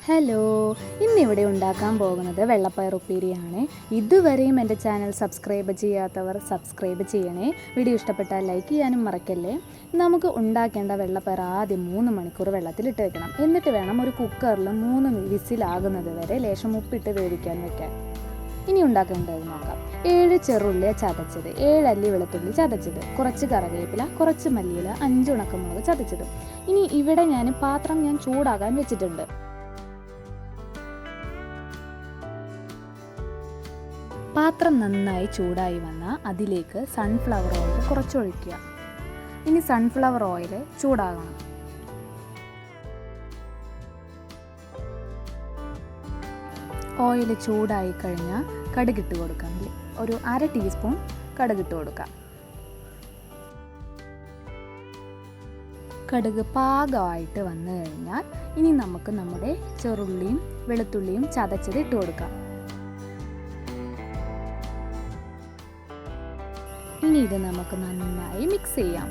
Hello ഇന്നിവിടെ ഉണ്ടാക്കാൻ പോകുന്നത് വെള്ളപ്പയർ ഉപ്പേരിയാണ്. ഇതുവരെയും എന്റെ ചാനൽ സബ്സ്ക്രൈബ് ചെയ്യാത്തവർ സബ്സ്ക്രൈബ് ചെയ്യണേ. വീഡിയോ ഇഷ്ടപ്പെട്ടാൽ ലൈക്ക് ചെയ്യാനും മറക്കല്ലേ? നമുക്ക് ഉണ്ടാക്കേണ്ട വെള്ളപ്പയർ ആദ്യം മൂന്ന് മണിക്കൂർ വെള്ളത്തിലിട്ട് വെക്കണം. എന്നിട്ട് വേണം ഒരു കുക്കറിൽ മൂന്ന് വിസിലാകുന്നത് വരെ ലേശം ഉപ്പിട്ട് വേവിക്കാൻ വെക്കാൻ. ഇനി ഉണ്ടാക്കേണ്ടത് നോക്കാം. ഏഴ് ചെറുള്ളി ചതച്ചത്. ഏഴ് അല്ലി വെളുത്തുള്ളി ചതച്ചത്. കുറച്ച് കറിവേപ്പില കുറച്ച് മല്ലിയില അഞ്ച് ഉണക്കമുളക് ചതച്ചത്. ഇനി ഇവിടെ ഞാൻ പാത്രം ഞാൻ ചൂടാകാൻ വെച്ചിട്ടുണ്ട്. പാത്രം നന്നായി ചൂടായി വന്നാൽ അതിലേക്ക് സൺഫ്ലവർ ഓയിൽ കുറച്ചൊഴിക്കുക. ഇനി സൺഫ്ലവർ ഓയിൽ ചൂടാകണം. ഓയിൽ ചൂടായി കഴിഞ്ഞാൽ കടുകിട്ട് കൊടുക്കാം ഒരു അര ടീസ്പൂൺ കടുകിട്ട് കൊടുക്കാം. കടുക് പാകമായിട്ട് വന്നു കഴിഞ്ഞാൽ ഇനി നമുക്ക് നമ്മുടെ ചെറുള്ളിയും വെളുത്തുള്ളിയും ചതച്ചത് ഇട്ട് കൊടുക്കാം. ഇനി ഇത് നമുക്ക് നന്നായി മിക്സ് ചെയ്യാം.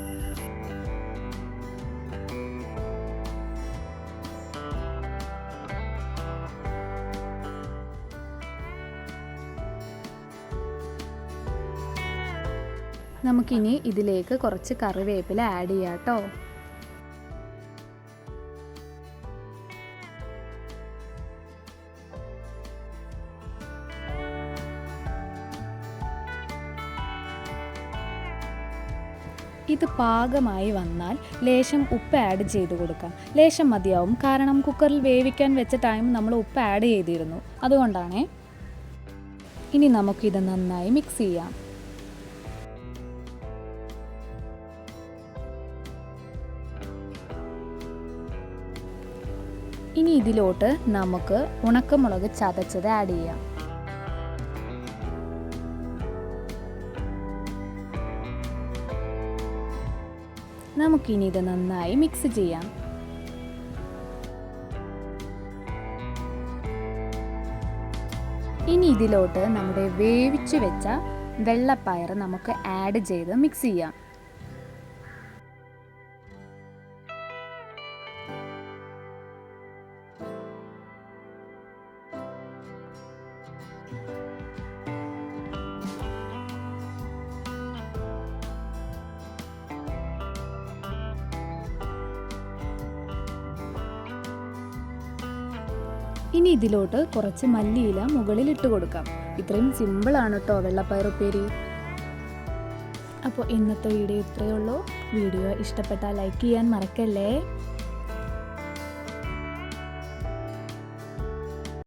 നമുക്കിനി ഇതിലേക്ക് കുറച്ച് കറിവേപ്പില ആഡ് ചെയ്യാം കേട്ടോ ഇത് പാകമായി വന്നാൽ ലേശം ഉപ്പ് ആഡ് ചെയ്ത് കൊടുക്കാം. ലേശം മതിയാവും. കാരണം കുക്കറിൽ വേവിക്കാൻ വെച്ച ടൈം നമ്മൾ ഉപ്പ് ആഡ് ചെയ്തിരുന്നു. അതുകൊണ്ടാണേ. ഇനി നമുക്കിത് നന്നായി മിക്സ് ചെയ്യാം. ഇനി ഇതിലോട്ട് നമുക്ക് ഉണക്കമുളക് ചതച്ചത് ആഡ് ചെയ്യാം. നമുക്കിനി ഇത് നന്നായി മിക്സ് ചെയ്യാം. ഇനി ഇതിലോട്ട് നമ്മുടെ വേവിച്ച് വെച്ച വെള്ളപ്പയർ നമുക്ക് ആഡ് ചെയ്ത് മിക്സ് ചെയ്യാം. ഇനി ഇതിലോട്ട് കുറച്ച് മല്ലിയില മുകളിൽ ഇട്ട് കൊടുക്കാം. ഇത്രയും സിമ്പിളാണ് കേട്ടോ വെള്ളപ്പയർ ഉപ്പേരി. അപ്പോൾ ഇന്നത്തെ വീഡിയോ ഇത്രയേ ഉള്ളൂ. വീഡിയോ ഇഷ്ടപ്പെട്ടാൽ ലൈക്ക് ചെയ്യാൻ മറക്കല്ലേ?